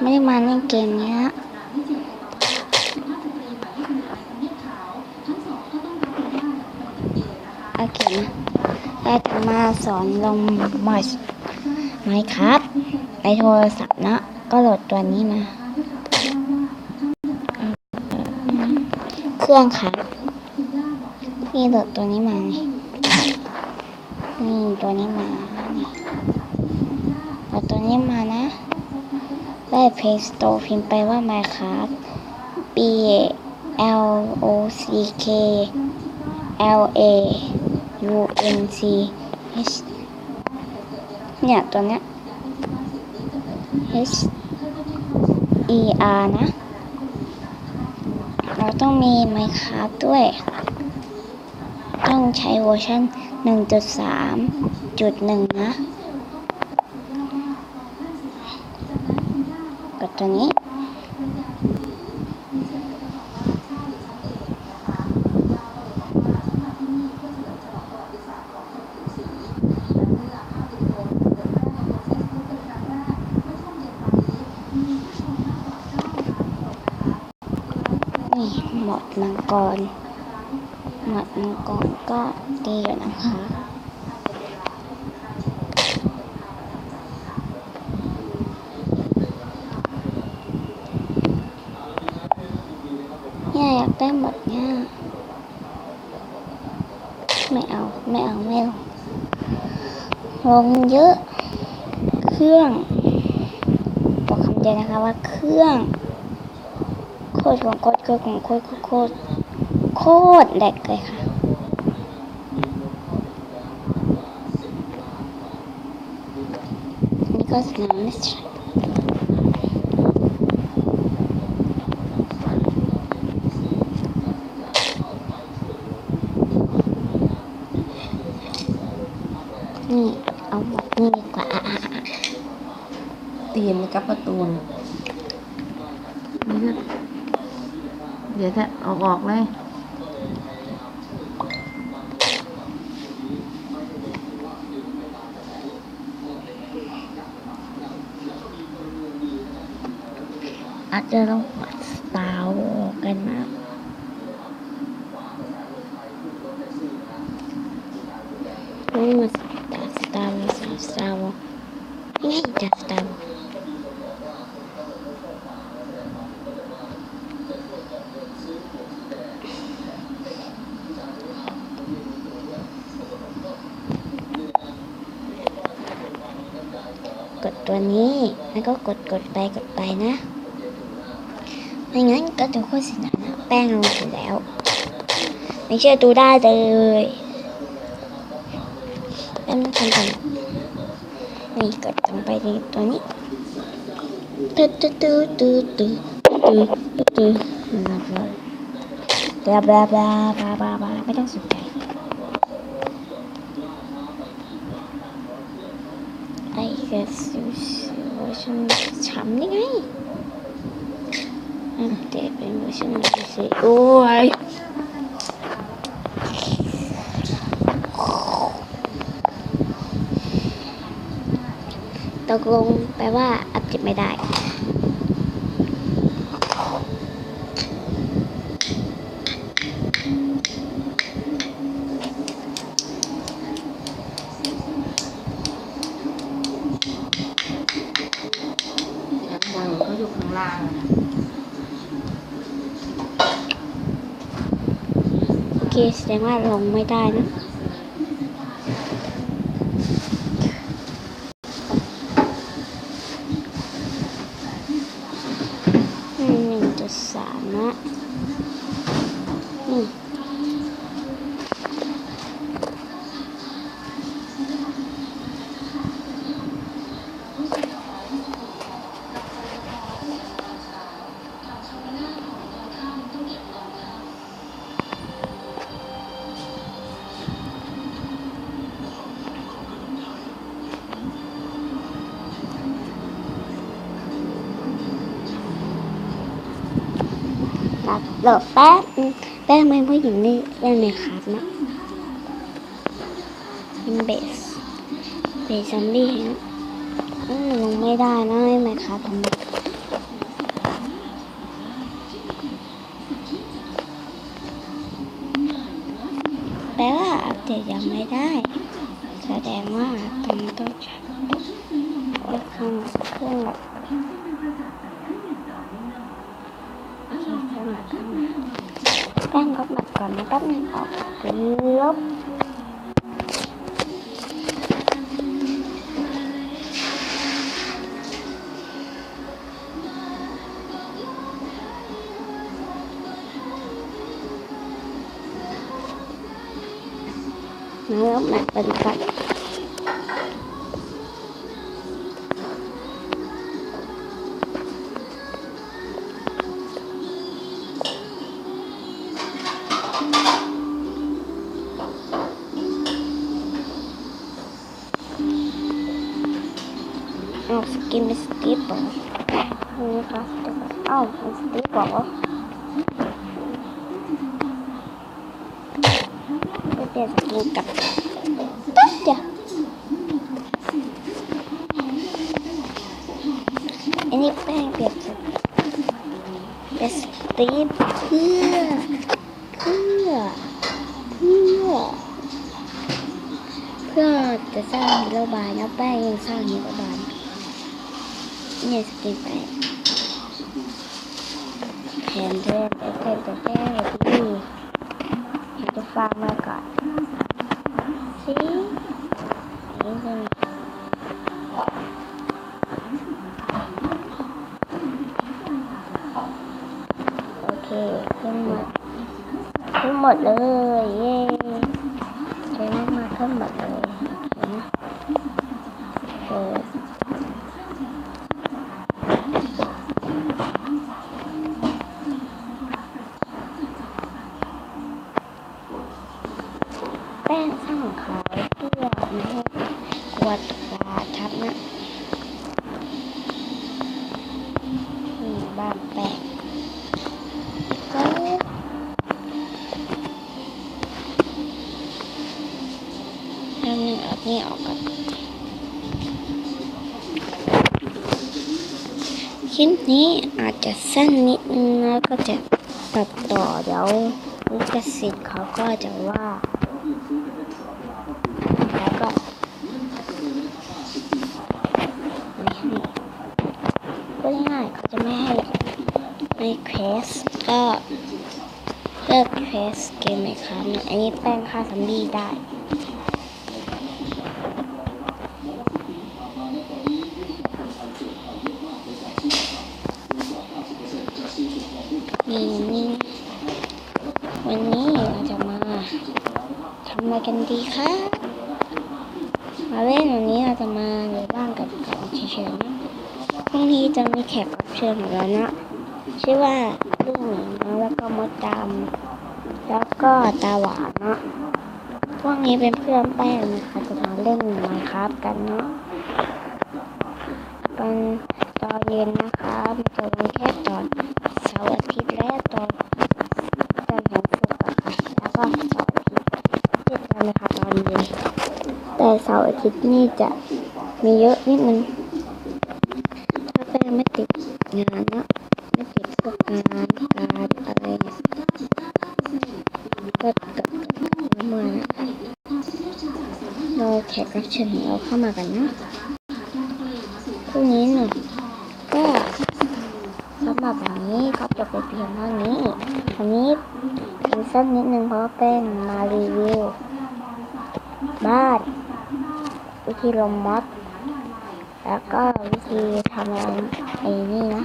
ไม่ได้มาเล่นเกมเนี้ยโอเคนะเราจะมาสอนลงมอชไหมครับในโทรศัพท์นะ ก็โหลดตัวนี้มา เครื่องครับนี่โหลดตัวนี้มา นี่นี่ตัวนี้มา นี่โหลดตัวนี้มานะ ได้ Play Store พิมพ์ไปว่า Minecraft B L O C K L A U N C H เนี่ย ตัวเนี้ย H E R นะ เราต้องมี Minecraft ด้วย ต้องใช้เวอร์ชัน1.3.1 นะ ตัวนี้ นี่หมดมังกรหมดมังกรก็ดีอยู่นะคะ เนี่ยอยากได้หมดเนี่ยไม่เอา ไม่เอา ไม่เอาลงเยอะ เครื่องบอกคำเดียวนะคะว่าเครื่องโคตรของโคตรโคตรของโคตรโคตรโคตรโคตรแหลกเลยค่ะนี่ก็สนามไม่ใช่นี่ เอาหมดนี่ดีกว่าอะอะอะ ตีนกับประตูนเดี๋ยวจะเอาออกเลยอาจจะต้องสตาวอลกันนะต้องมาตัดสตาร์วอลสตาร์วอลนี่จัดสตาร์วอลกด ตัวนี้ แล้วก็กดกดไปกดไปนะ ไม่งั้นก็จะโฆษณานะแป้งลงอยู่แล้ว ไม่เชื่อดูได้เลยแป้งทำกันนี่กดลงไปที่ตัวนี้ตื้อตื้อตื้อตื้อตื้อตื้อตื้อบลาบลาบลาบลาบลาบลาบลาไม่ต้องสนใจ ไอ้กสิวเวอร์ชันช้ำนี่ไงอัปเดตเป็นเวอร์ชันสี่โอ้ยตกลงแปลว่าอัปเดตไม่ได้ ข้างบนเขาอยู่ข้างล่าง โอ เคแสดงว่าลงไม่ได้นะหนึ่งจุดสามนะนี่ ครับหลบแป๊บแป๊บไม่ผู้หญิงนี่ได้ไหมครับนะอินเบสเบสซอมบี้ลงไม่ได้นะไหมครับผมแปลว่าอัปเดตยังไม่ได้ แสดงว่าผมต้องไปทำเครื่อง แบบโอเคเครื่องแบ ก่อนนะแป๊บอลมัดเป็นกัดเอาสกินเป็นสตีฟเหรอนี่ครับเดี๋ยวก่อนเอ้าเป็นสตีฟเหรอเปลี่ยนสกินกับแป๊บเดียวอันนี้แป้งเปลี่ยนสเป็นสตีฟเพื่อเพื่อเพื่อเพื่อจะสร้างโรบายแล้วแป้งยังสร้างโรบาย เนี่ยสกินไปแผนเรื่องเต้นจะแก้ที่เห็นจะฟังมาก่อนสินี่คือโอเคขึ้นหมดขึ้นหมดเลย เย้ใช้มาขึ้นหมดเลยเห็นไหมเปิด แป้งสร้างขาวเพื่อไม่ให้กลัวตกปลาทับนะนี่บ้านแป้งก็ทำนี่อานี่ออกก่อนคลิปนี้อาจจะสั้นนิดนึงนะก็จะตัดต่อเดี๋ยวลิขสิทธิ์เขาก็จะว่าแล้วก็ไม่ให้ก็ง่ายๆเขาจะไม่ให้ ไม่เควสก็เลิกเควสเกมไหมครับ อันนี้แป้งค่าซัมบี้ได้นี่นี่วันนี้เราจะมาทำอะไรกันดีคะมาเล่นวันนี้เราจะมาในบ้านกับกันเฉยๆนะพรุ่งนี้จะมีแขกรับเชิญของเรานะ ชื่อว่าลูกหมีนะแล้วก็มดดำแล้วก็ตาหวานเนาะพวกนี้เป็นเพื่อนแป้งนะคะจะมาเล่นมาครับกันเนาะตอนตอนเย็นนะคะมันจะมีแค่ตอนเสาร์อาทิตย์และตอนจันทร์ถึงศุกร์อะค่ะแล้วก็เสาร์อาทิตย์ที่จะนะคะตอนเย็นแต่เสาร์อาทิตย์นี่จะมีเยอะนิดนึงถ้าแป้งไม่ติดงานนะ ไม่ติดพวกงานการอะไรเนี่ยก็กับเมื่อนะรอแขกรับเชิญของเราเข้ามากันนะพรุ่งนี้หนึ่งก็สำหรับวันนี้ก็จบไปเพียงเท่านี้วันนี้เป็นสั้นนิดนึงเพราะว่าแป้งมารีวิวบ้านวิธีลงมอดแล้วก็วิธีทำอะไรไอ้นี่นะ